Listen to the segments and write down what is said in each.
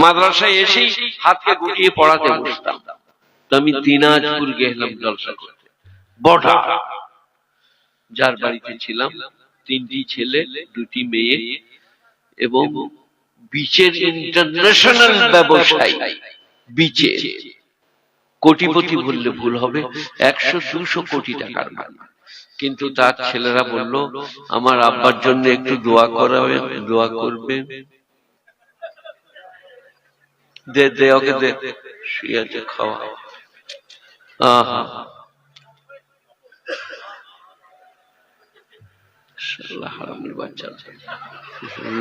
মাদ্রাসায় এসেই হাতকে গুটিয়ে পড়াতে বসতাম। তো আমি দিনাজপুর গেলাম জলসা করতে। বড়া, যার বাড়িতে ছিলাম, তিনটি ছেলে, দুটি মেয়ে এবং বিচের ইন্টারন্যাশনাল ব্যবসায়ী। বিচে। কোটিপতি বললে ভুল হবে, একশো দুশো কোটি টাকার কিন্তু তার ছেলেরা বলল, আমার আব্বার জন্য একটু দোয়া করাবে দোয়া করবে দে দে, ওকে দে। শুয়ে খাওয়া।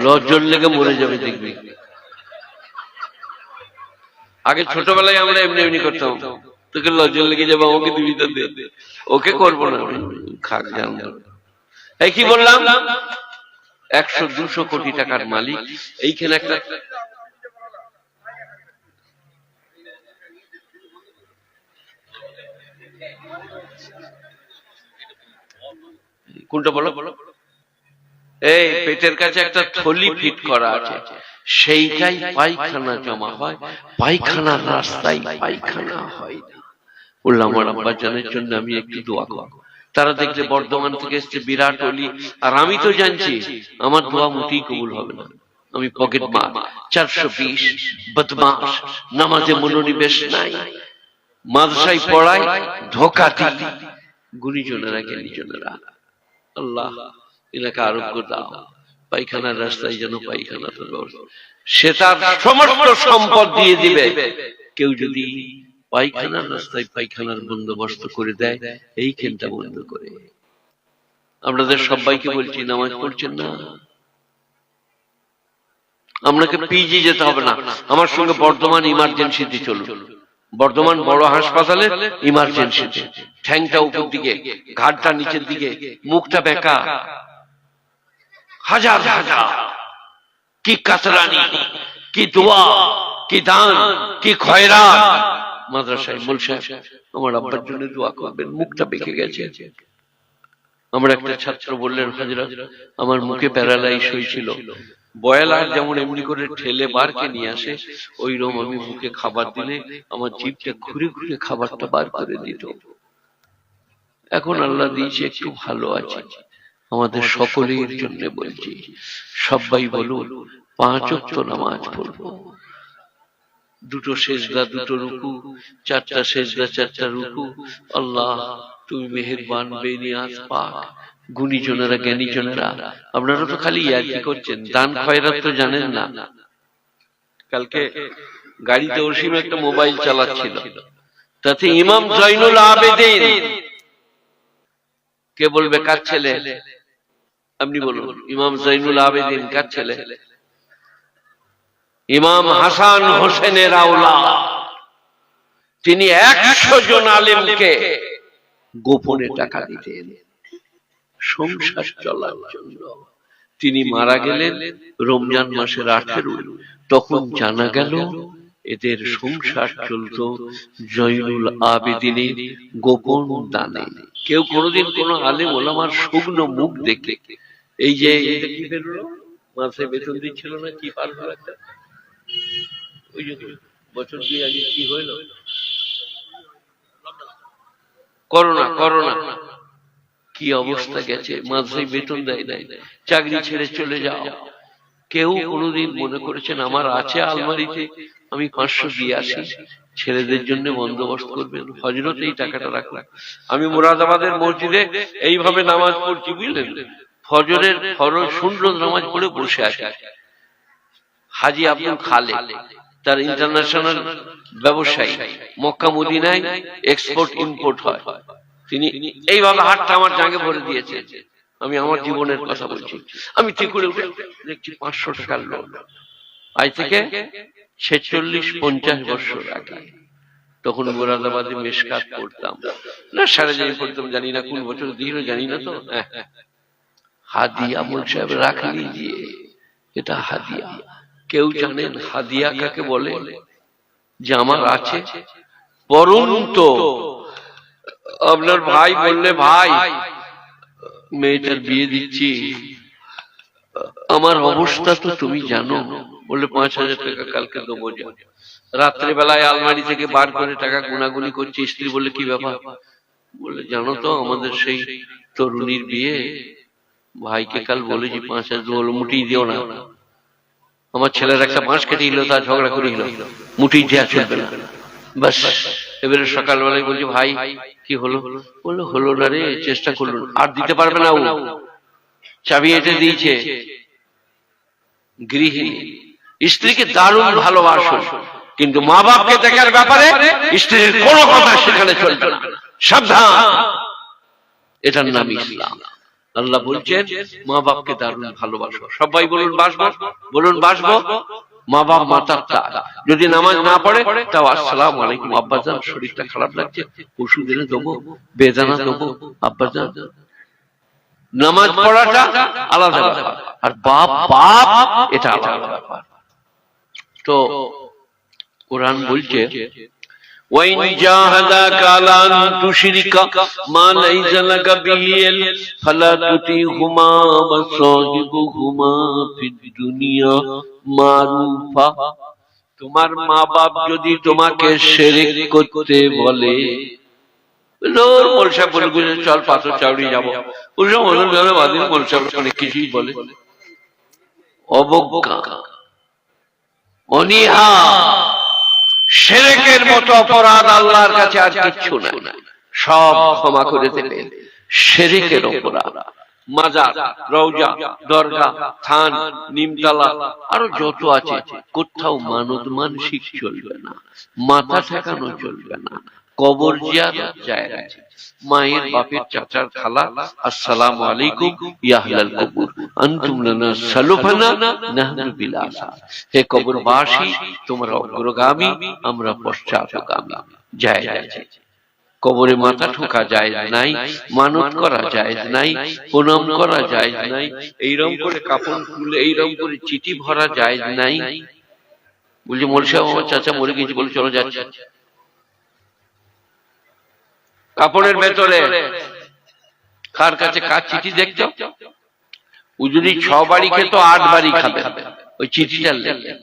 লজ্জর লেগে মরে যাবে, দেখবি। আগে ছোটবেলায় আমরা এমনি এমনি করতাম। তোকে লজ্জা লেগে যাবে, আমাকে দিবি ওকে করব না খাক জান এই কি বললাম? একশো দুশো কোটি টাকার মালিক। এইখানে একটা কোনটা বলো? এই পেটের কাছে একটা থলি ফিট করা আছে। সেইটাই পায়খানা জমা হয়। পায়খানার রাস্তায় পায়খানা হয় না। আব্বা জানের জন্য আমি একটু দোয়া তারা দেখলে বর্ধমান থেকে এসছে, বিরাট আর আমি তো জানছি, আমার দোয়া মোটেই কবুল হবে না। আমি পকেট মার। চারশো বিশ বদমাস নামাজে মনোনিবেশ নাই। মাদ্রাসায় পড়াই ধোকা দিই। গুণীজনেরা, জ্ঞানীজনেরা। আল্লাহ এলাকা আরোগ্য দাও। পায়খানার রাস্তায় যেন পায়খানা সে তার সমস্ত সম্পদ দিয়ে দিবে। কেউ যদি পায়খানার রাস্তায় পায়খানার বন্দোবস্ত করে দেয় এই খেলটা বন্ধ করে। আপনাদের সবাইকে বলছি নামাজ পড়ছেন না। আপনাকে পিজি যেতে হবে না। আমার সঙ্গে বর্ধমান ইমার্জেন্সিতে চলুন। বর্ধমান বড় হাসপাতালে ইমার্জেন্সিতে ঠ্যাংটা উপর দিকে ঘাটটা নিচের দিকে মুখটা বেকা হাজার হাজার কি কাতরানি কি দোয়া কি দান কি খয়রা মাদ্রাসায় সাহেব আমার আব্বার জন্য দোয়া করবেন মুখটা বেঁকে গেছে। আমার একটা ছাত্র বললেন হাজরা আমার মুখে প্যারালাইস হয়েছিল। বয়লার যেমন এমনি করে ঠেলে বারকে নিয়ে আসে ওই রকম আমি মুখে খাবার দিলে আমার জিভটা ঘুরে ঘুরে খাবারটা বার করে দিত। এখন আল্লাহ দিয়েছে একটু ভালো আছে। আমাদের সকলের জন্য বলছি সবাই বলুন পাঁচ অক্ট নামাজ পড়ব। দুটো সেজদা দুটো রুকু চারটা সেজদা চারটা রুকু। আল্লাহ তুমি মেহেরবান বেনিয়াজ পাক। গুণীজনেরা, জ্ঞানীজনেরা, আপনারা তো খালি ইয়ার্কি করছেন। দান খয়রাত তো জানেন না। কালকে গাড়িতে অসীম একটা মোবাইল চালাচ্ছিল। তাতে ইমাম জয়নুল আবেদিন কে বলবে, কার ছেলে? আপনি বলুন, ইমাম জৈনুল আবেদিন কার ছেলে? ইমাম হাসান হোসেনের আওলা। তিনি একশো জন আলেমকে গোপনে টাকা দিতেন। সংসার চলার জন্য। তিনি মারা গেলেন রমজান মাসের আঠেরো তখন জানা গেল এদের সংসার চলত জয়নুল আবেদিনের গোপন দানে। কেউ কোনোদিন কোনো আলেম ওলামার শুকনো মুখ দেখে। এই যে কি বেরোলো মাসে বেতন দিচ্ছিল না কি পার হলো একটা? ওই যে বছর দুই আগে কি হইল করোনা। করোনা। কি অবস্থা গেছে? মাদ্রাসায় বেতন দেয় নাই। চাকরি ছেড়ে চলে যাও। কেউ কোনোদিন মনে করেছেন আমার আছে আলমারিতে আমি পাঁচশো দিয়ে আসি। ছেলেদের জন্য বন্দোবস্ত করবেন। হজরত এই টাকাটা রাখলাম আমি মুরাদাবাদের মসজিদে এইভাবে নামাজ পড়ছি বুঝলেন? ফজরের ফরজ সুন্দর নামাজ পড়ে বসে আছে। হাজি আব্দুল খালে তার ইন্টারন্যাশনাল ব্যবসায়ী মক্কা মদিনায় এক্সপোর্ট ইম্পোর্ট হয়। তিনি এইভাবে হাতটা আমার জাগে ভরে দিয়েছে। আমি আমার জীবনের কথা বলছি। আমি ঠিক করে উঠে দেখছি পাঁচশো টাকার লোন আজ থেকে ছেচল্লিশ পঞ্চাশ বছর আগে। তখন মুরাদাবাদে মেশকাত পড়তাম। না সারা জানি পড়তাম জানি না কোন বছর দিল জানি না তো। হ্যাঁ, হ্যাঁ। হাদিয়া মোল সাহেব রাখ লিজিয়ে এটা হাদিয়া। কেউ জানেন হাদিয়া কাকে বলে? যে আমার আছে পরন্ত। আপনার ভাই বললে ভাই মেয়েটার বিয়ে দিচ্ছি। আমার অবস্থা তো তুমি জানো। বললে পাঁচ হাজার টাকা কালকে দেবো যা। রাত্রে বেলায় আলমারি থেকে বার করে টাকা গুনাগুনি করছে স্ত্রী বলে কি ব্যাপার? বলে জানো তো আমাদের সেই তরুণীর বিয়ে। ভাইকে কাল বলেছি পাঁচ হাজার বলে মুটিয়ে দিও না। আমার ছেলের একটা বাঁশ কেটে দিল তা ঝগড়া করে দিল। মুটিয়ে দেওয়া চলবে না। বাস। এবারে সকালবেলায় বলছি ভাই, কি হলো? বলল, হলো না রে, চেষ্টা করল আর দিতে পারবে না ও। চাবি এটে দিয়েছে। গৃহিণী, স্ত্রীকে দারুণ ভালোবাসো, কিন্তু মা বাপকে দেখার ব্যাপারে স্ত্রীর কোনো কথা সেখানে চলবে না। সাবধান। এটার নাম ইসলাম। আল্লাহ বলছেন মা বাপকে দারুণ ভালোবাসো। সবাই বলুন, বাসবো? বলুন, বাসবো। মা বাপ মাতার তা যদি নামাজ না পড়ে, তাও আসসালাম আলাইকুম। আব্বাজান শরীরটা খারাপ লাগছে ওষুধ এনে দেবো বেদানা দেবো আব্বাজান নামাজ পড়াটা আলাদা আর বাপ বাপ, এটা আলাদা ব্যাপার। তো কোরআন বলছে وإن جاهداك على أن تشرك ما ليس لك به علم فلا تطيعهما وصاحبهما في الدنيا معروفا তোমার মা বাপ যদি তোমাকে সেরেক করতে বলে রোর মোলসা বলে বলে চল পাথর চাউড়ি যাবো ওসব ওদের ঘরে বাদিন মোলসা অনেক কিছুই বলে অবজ্ঞা অনীহা সেরেকের মতো অপরাধ আল্লাহর কাছে আর কিচ্ছু না সব ক্ষমা করে দেবেন সেরেকের অপরাধ। মাজার রৌজা দরগা, থান, নিমতলা, আরও যত আছে, কোথাও মানত মানসিক চলবে না, মাথা ঠেকানো চলবে না। কবর জিয়ারত যায় আছে মায়ের বাপের চাচার খালা, আসসালামু আলাইকুম, ইয়া আহলাল কবর, আনতুম লানা সালুফানা, নাহনু বিলাসা হে কবরবাসী, তোমরা অগ্রগামী, আমরা পশ্চাৎগামী। যায় আছে কবরে মাথা ঠোকা যায় নাই, মানত করা যায় নাই, প্রণাম করা যায় নাই এইরকম করে কাপড় খুলে এইরকম করে চিঠি ভরা যায় নাই। বলছি মোল সাহেব, আমার চাচা মরে গেছে, বলে চলো যাচ্ছে। কাপড়ের ভেতরে। কার কাছে কার চিঠি দেখছ? ও যদি ছ বাড়ি খেত আট বাড়ি খাবে। ওই চিঠিটার লেগে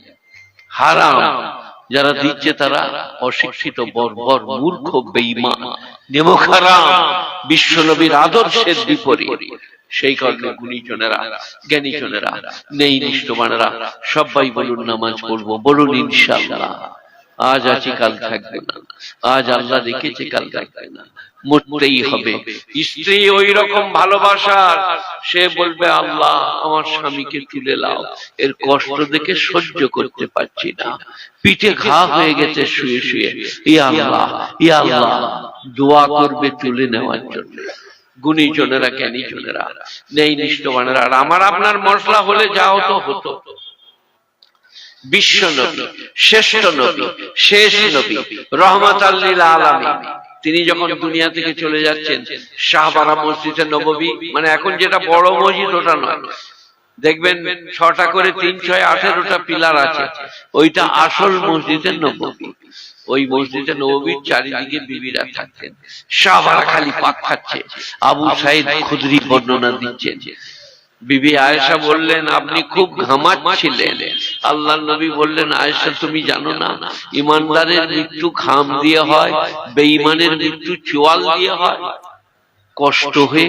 হারাম। যারা দিচ্ছে তারা অশিক্ষিত বর্বর মূর্খ বেঈমান। নেমক হারাম বিশ্বনবীর আদর্শের বিপরীত। সেই কারণে গুণীজনেরা জ্ঞানীজনেরা নেই নিষ্ঠবানেরা সবাই বলুন নামাজ পড়ব বলুন ইনশাআল্লাহ। আজ আছি কাল থাকবে না। আজ আল্লাহ রেখেছে কাল থাকবে না। মরতেই হবে। স্ত্রী ওই রকম ভালোবাসার সে বলবে আল্লাহ আমার স্বামীকে তুলে লাও। এর কষ্ট দেখে সহ্য করতে পারছি না। পিঠে ঘা হয়ে গেছে শুয়ে শুয়ে। ইয়া আল্লাহ ইয়া আল্লাহ দোয়া করবে তুলে নেওয়ার জন্য। গুণীজনেরা জ্ঞানীজনেরা নেই নিষ্ঠবানেরা আর আমার আপনার মশলা হলে যা হতো হতো। বিশ্ব নবী শ্রেষ্ঠ নবী শেষ নবী রহমত আল্লিল আলামী তিনি যখন দুনিয়া থেকে চলে যাচ্ছেন শাহবারা মসজিদে নববী মানে এখন যেটা বড় মসজিদ ওটা নয়। দেখবেন ছটা করে তিন ছয় আঠেরোটা পিলার আছে। ওইটা আসল মসজিদের নববী ওই মসজিদে নবীর চারিদিকে বিবিরা থাকতেন শাহবারা খালি পাক খাচ্ছে। আবু সাইদ খুদরি বর্ণনা দিচ্ছেন। বিবি আয়েশা বললেন আপনি খুব ঘামাচ্ছিলেন। আল্লাহ নবী বললেন আয়েশা তুমি জানো না ইমানদারের মৃত্যু খাম দিয়ে হয় বেঈমানের মৃত্যু চোয়াল দিয়ে হয়। কষ্ট হয়ে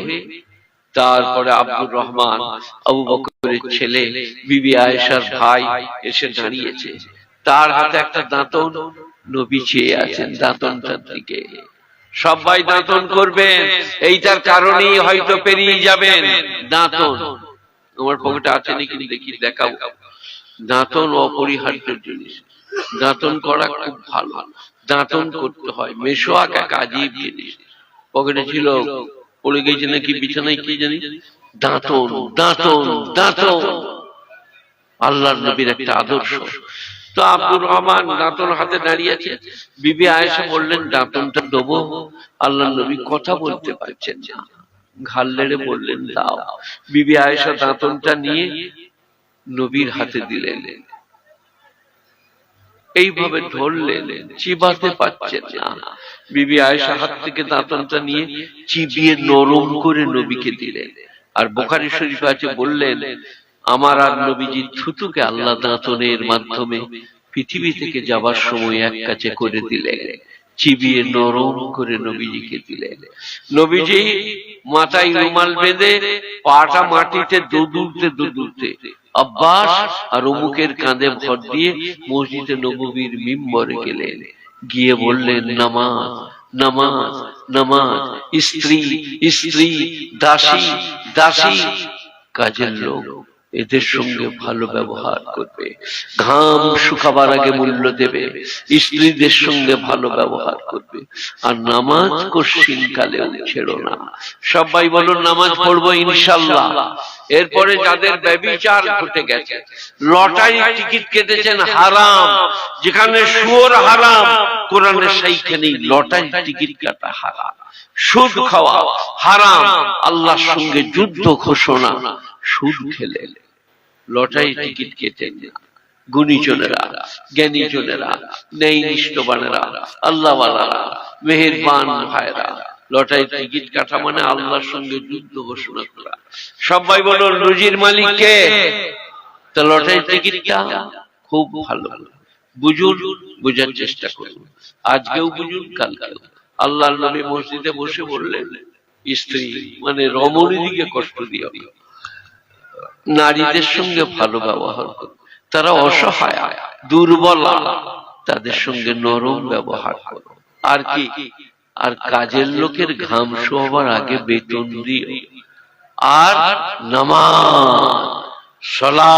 তারপরে আব্দুর রহমান আবু বকরের ছেলে বিবি আয়েশার ভাই এসে দাঁড়িয়েছে। তার হাতে একটা দাঁতন নবী চেয়ে আছেন দাঁতনটার দিকে। সবাই দাঁতন করবেন। এইটার কারণেই হয়তো পেরিয়ে যাবেন। দাঁতন। তোমার পকেটে আছে নাকি? দেখি দেখাও। দাঁতন অপরিহার্য জিনিস। দাঁতন করা খুব ভালো। দাঁতন করতে হয়। মেশোয়াক এক আজীব জিনিস। পকেটে ছিল পড়ে গেছে নাকি বিছানায় কি জানি? দাঁতন দাঁতন দাঁতন। আল্লাহর নবীর একটা আদর্শ। তো আব্দুর রহমান দাঁতন হাতে দাঁড়িয়ে আছে। বিবি আয়েশা বললেন, দাঁতনটা দেবো। আল্লাহ নবী কথা বলতে পারছেন না। ঘাল লেড়ে বললেন, দাও। বিবি আয়েশা দাঁতনটা নিয়ে নবীর হাতে দিলেন। এইভাবে ধরলেন, চিবাতে পারছেন না। বিবি আয়েশা হাত থেকে দাঁতনটা নিয়ে চিবিয়ে নরম করে নবীকে দিলেন। আর বোখারি শরীফ আছে, বললেন আমার আর নবীজির থুতুকে আল্লাহ দাঁতনের মাধ্যমে পৃথিবী থেকে যাবার সময় এক কাছে করে দিলেন, চিবিয়ে নরম করে নবীজিকে দিলেন। নবীজি মাথায় রুমাল বেঁধে, পাটা মাটিতে দুদুলতে দুদুলতে আব্বাস আর অমুকের কাঁধে ভর দিয়ে মসজিদে নবীর মিম্বরে গেলেন। গিয়ে বললেন, নামাজ নামাজ নামাজ, স্ত্রী স্ত্রী, দাসী দাসী, কাজের লোক। এদের সঙ্গে ভালো ব্যবহার করবে। ঘাম শুকাবার আগে মূল্য দেবে। স্ত্রীদের সঙ্গে ভালো ব্যবহার করবে। আর নামাজ কশিন কালেও ছেড়ো না। সবাই বলো নামাজ পড়ব ইনশাল্লাহ এরপরে যাদের ব্যবিচার ঘটে গেছে লটারি টিকিট কেটেছেন হারাম। যেখানে সুর হারাম কোরআনের সেইখানেই লটারি টিকিট কাটা হারাম। সুদ খাওয়া হারাম। আল্লাহর সঙ্গে যুদ্ধ ঘোষণা। সুদ খেলে। লটারি টিকিট কেটে। গুণীজনেরা জ্ঞানীজনেরা নেই নিষ্ঠবানেরা আল্লাহওয়ালারা মেহেরবান ভাইরা লটারি টিকিট কাটা মানে আল্লাহর সঙ্গে যুদ্ধ ঘোষণা করা। সবাই বলো রুজির মালিককে? তা লটারি টিকিটটা খুব ভালো বুঝুন বুঝার চেষ্টা করুন। আজকেও বুঝুন কালকেও। আল্লাহ নবী মসজিদে বসে বললেন স্ত্রী মানে রমণীদিকে কষ্ট দিও না। নারীদের সঙ্গে ভালো ব্যবহার করবে তারা অসহায়, দুর্বল, তাদের সঙ্গে নরম ব্যবহার করো আর কি? আর কাজের লোকের ঘাম শোয়াবার আগে বেতন দিও। আর নামাজ সলা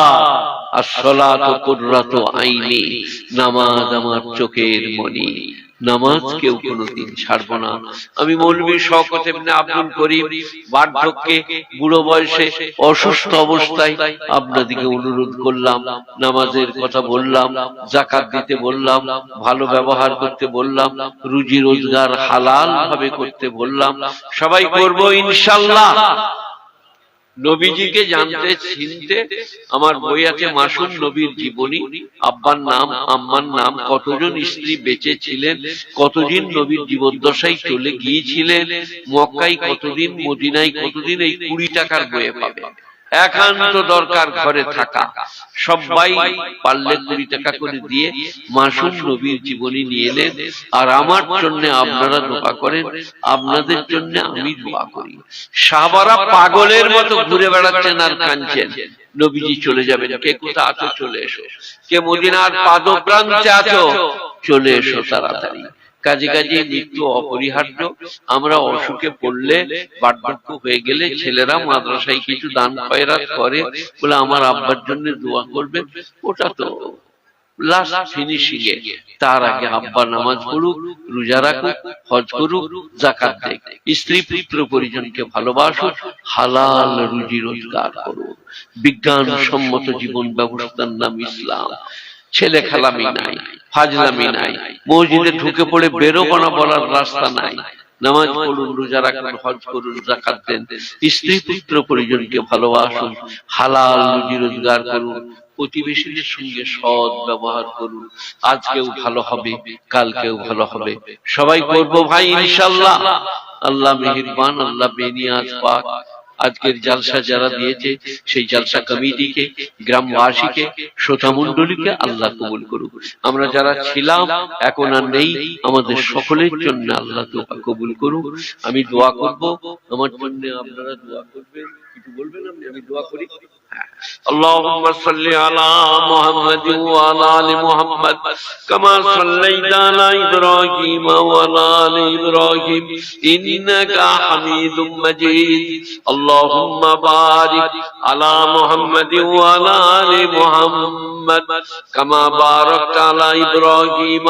আর সলা তো কুর্রাত আইনি। নামাজ আমার চোখের মনি। নামাজ কেউ কোনোদিন ছাড়বো না। আমি মৌলবী শওকত ইবনে আব্দুল করিম বার্ধক্যে বুড়ো বয়সে অসুস্থ অবস্থায় আপনাদেরকে অনুরোধ করলাম। নামাজের কথা বললাম জাকাত দিতে বললাম ভালো ব্যবহার করতে বললাম রুজি রোজগার হালাল ভাবে করতে বললাম। সবাই করব ইনশাল্লাহ। নবীজিকে জানতে চিনতে আমার বই আছে মাসুম নবীর জীবনী। আব্বার নাম আম্মার নাম কতজন স্ত্রী বেঁচে ছিলেন কতদিন নবীর জীবদ্দশায় চলে গিয়েছিলেন মক্কাই কতদিন মদিনায় কতদিন এই কুড়ি টাকার বইয়ে পাবে? একান্ত দরকার ঘরে থাকা। সবাই পারলে কুড়ি টাকা করে দিয়ে মাসুম নবীর জীবনী নিয়ে এলেন। আর আমার জন্য আপনারা দোয়া করেন। আপনাদের জন্য আমি দোয়া করি। সাহাবারা পাগলের মতো ঘুরে বেড়াচ্ছেন আর কাঁদছেন। নবীজি চলে যাবেন। কে কোথা আছো? চলে এসো। কে মদিনার পাদপ্রান্তে আছো? চলে এসো তাড়াতাড়ি। কাজে কাজে মৃত্যু অপরিহার্য। আমরা অসুখে পড়লে বার্ধক্য হয়ে গেলে ছেলেরা মাদ্রাসায় কিছু দান খয়রাত করে বলে, আমার আব্বার জন্য দোয়া করবে ওটা তো তার আগে আব্বা নামাজ পড়ুক, রোজা রাখুক, হজ করুক জাকাত দেখ। স্ত্রী পুত্র পরিজনকে ভালোবাসুক, হালাল রুজি রোজগার করুক। বিজ্ঞান সম্মত জীবন ব্যবস্থার নাম ইসলাম। ছেলে খেলামি নাই ফাজলামি নাই মসজিদে ঢুকে পড়ে বেরোবো না বলার রাস্তা নাই। নামাজ পড়ুন রোজা রাখুন হজ করুন জাকাত দেন। স্ত্রী পুত্র পরিজনকে ভালোবাসুন হালাল রুজি রোজগার করুন প্রতিবেশীদের সঙ্গে সৎ ব্যবহার করুন আজকেও ভালো হবে কালকেও ভালো হবে। সবাই করব ভাই ইনশাল্লাহ আল্লাহ মেহেরবান আল্লাহ বেনিয়াজ পাক। আজকের জালসা যারা দিয়েছে সেই জালসা কমিটিকে গ্রামবাসীকে শ্রোতা মন্ডলীকে আল্লাহ কবুল করুক। আমরা যারা ছিলাম এখন আর নেই আমাদের সকলের জন্য আল্লাহ দোয়া কবুল করুক। আমি দোয়া করব। আমার জন্য আপনারা দোয়া করবেন। কিছু বলবেন আপনি আমি দোয়া করি اللهم صل على محمد وعلى ال محمد كما صليت على ابراهيم وعلى ال ابراهيم انك حميد مجيد اللهم بارك على محمد وعلى ال محمد كما باركت على ابراهيم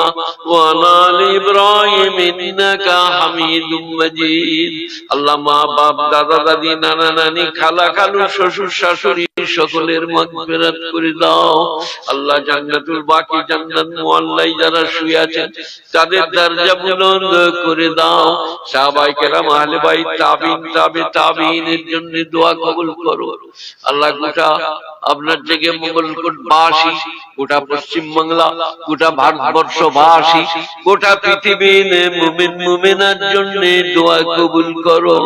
وعلى ال ابراهيم انك حميد مجيد আল্লাহ মা বাপ দাদা দাদি নানা নানি খালা খালু, শ্বশুর শাশুড়ি সকলের মাগফিরাত করে দাও। আল্লাহ জান্নাতুল বাকি জান্নাত মুআল্লাই যারা শুয়ে আছেন তাদের দরজা বুলন্দ করে দাও। সাহাবাই কেরাম আহলে বাইত, তাবিন, তাবে তাবিনের জন্য দোয়া কবুল করো। আল্লাহ গোটা আপনার থেকে মঙ্গলকোট বাসী গোটা পশ্চিম বাংলা, গোটা ভারতবর্ষ বাসী গোটা পৃথিবীর জন্য দোয়া কবুল করো।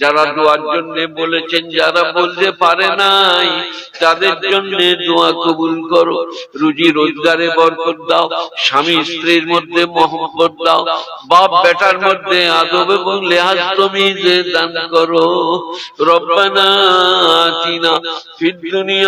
যারা দোয়ার জন্য বলেছেন, যারা বলতে পারে নাই, তাদের জন্য দোয়া কবুল করো। রুজি রোজগারে বরকত দাও, স্বামী স্ত্রীর মধ্যে মহব্বত দাও, বাপ বেটার মধ্যে আদব এবং লেহাজ তুমি যে দান করো। রব্বানা আতিনা ফিদ দুনিয়া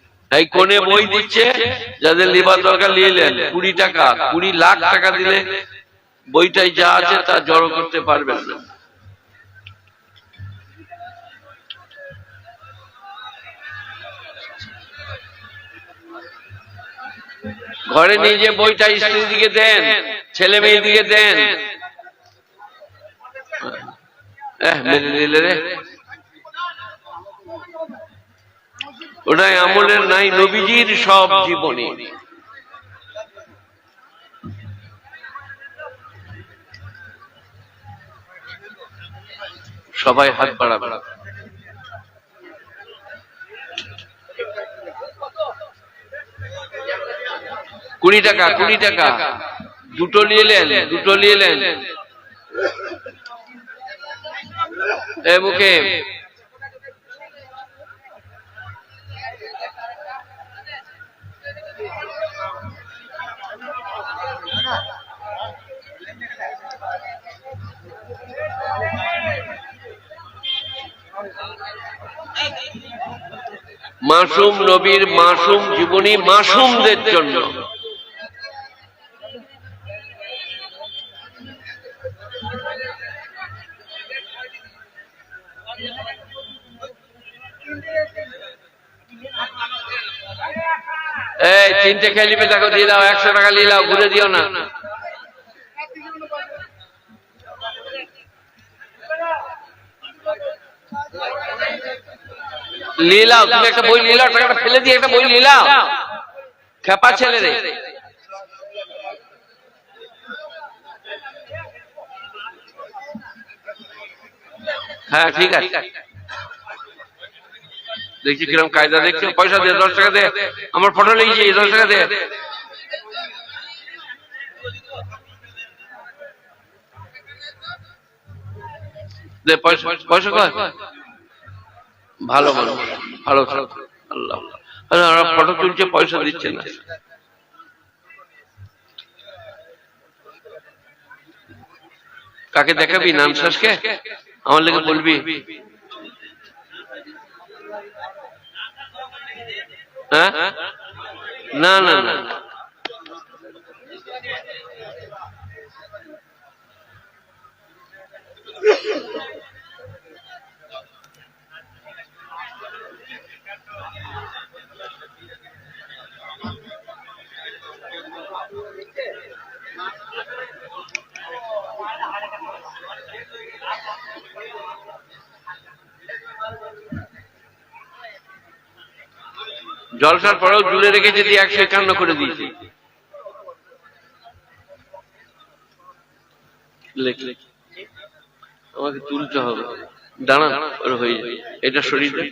এই কোনে বই দিচ্ছে যাদের লিবার দরকার নিয়ে নেন। কুড়ি টাকা কুড়ি লাখ টাকা দিলে বইটাই যা আছে তা জড়ো করতে পারবেন না। ঘরে নিয়ে যে বইটা স্ত্রী দিকে দেন ছেলে মেয়ে দিকে দেন। মেনে নিলে রে। ওটাই আমলের নাই, নবীজির সব জীবনী। সবাই হাত বাড়াবে। কুড়ি টাকা কুড়ি টাকা। দুটো নিলেন দুটো নিলেন। এ মুখে মাসুম নবীর মাসুম জীবনী মাসুমদের জন্য। এই, তিনটে খেলি পেটাকে দিয়ে দাও, একশো টাকা নিয়ে দাও ঘুরে দিও না। লীলাও তুমি একটা বই লীলাও টাকাটা ফেলে দিয়ে একটা বই লীলাও খেপা ছেলে রে। হ্যাঁ ঠিক আছে। দেখছি কিরম কায়দা দেখছি পয়সা দে, দশ টাকা দে। আমার ফটো লেগেছে দশ টাকা দে। দে, পয়সা পয়সা কয়? ভালো ভালো ভালো ভালো আল্লাহ ওরা ফটো তুলছে পয়সা দিচ্ছে না। কাকে দেখাবি? নাম শ্বাসকে আমার লেগে বলবি। হ্যাঁ? না না না। জলসার পরেও জুড়ে রেখেছে দিয়ে একশো একান্ন করে দিয়েছি। আমাকে তুলতে হবে। দাঁড়া হয়ে যাবে। এটা শরীর আমাকে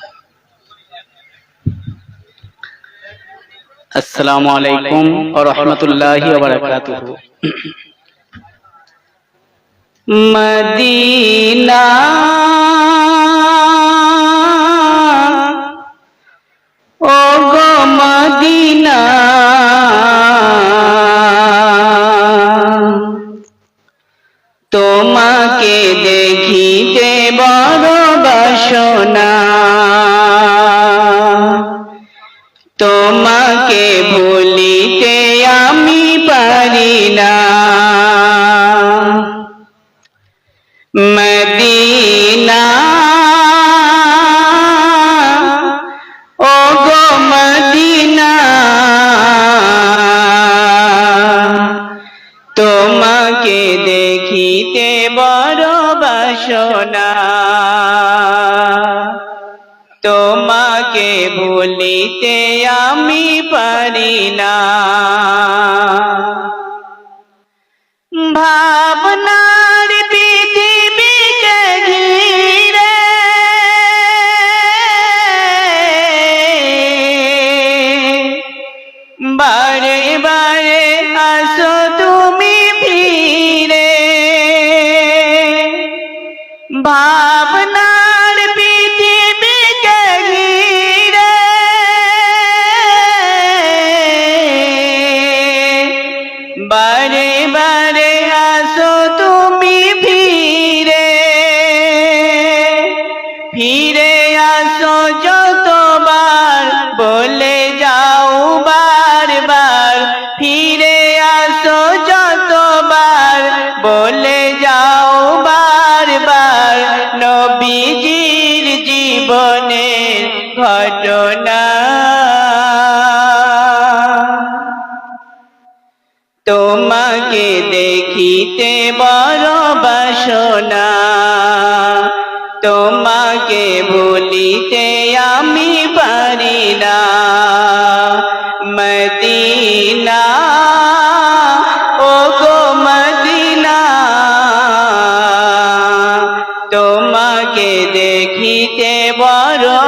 আসসালামু আলাইকুম রাহমাতুল্লাহি মদিনা ও গো মদিনা তোমাকে দেখিতে বড় বাসনা আমি পারি না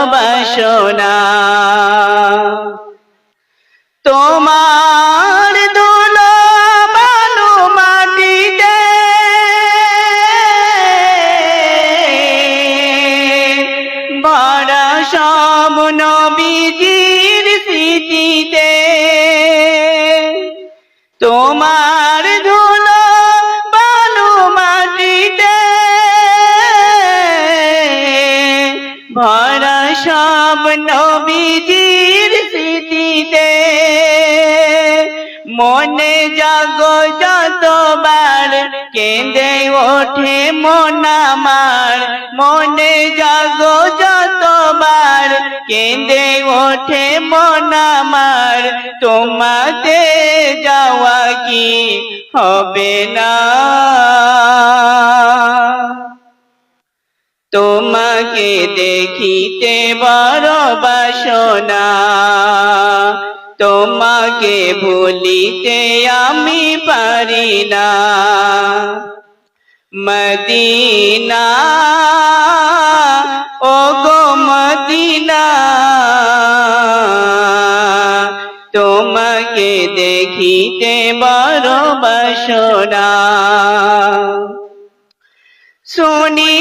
বাসনা কেঁদে ওঠে মন আমার, মনে জাগো যতবার। কেঁদে ওঠে মন আমার তোমাতে যাওয়া কি হবে না? তোমাকে দেখিতে বড় বাসনা। তোমাকে ভুলিতে আমি পারি না। মদিনা। ও গো মদিনা। তোমাকে দেখিতে বড় বাসনা। শুনি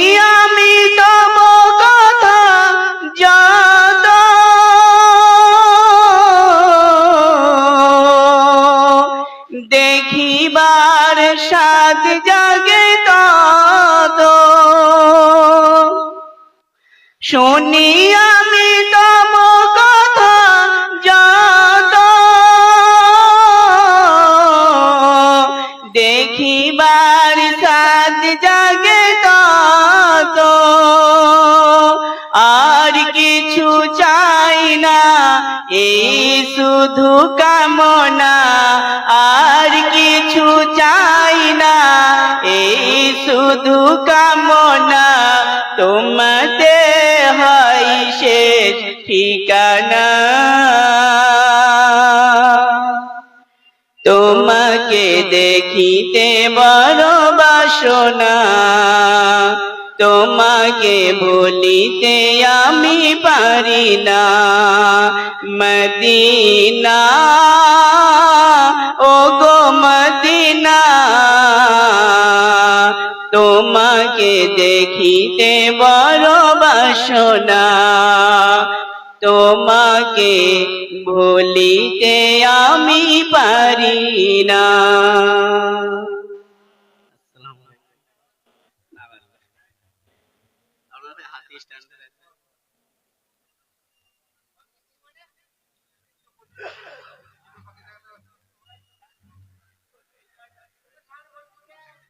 শুধু কামনা আর কিছু চাই না। এই শুধু কামনা তোমাতে হয় শেষ ঠিকানা। তোমাকে দেখিতে বড় বাসনা। তোমাকে বলিতে আমি পারি না। মদিনা ও গো মদিনা, তোমাকে দেখিতে বড় বাসনা। তোমাকে ভুলিতে আমি পারি না।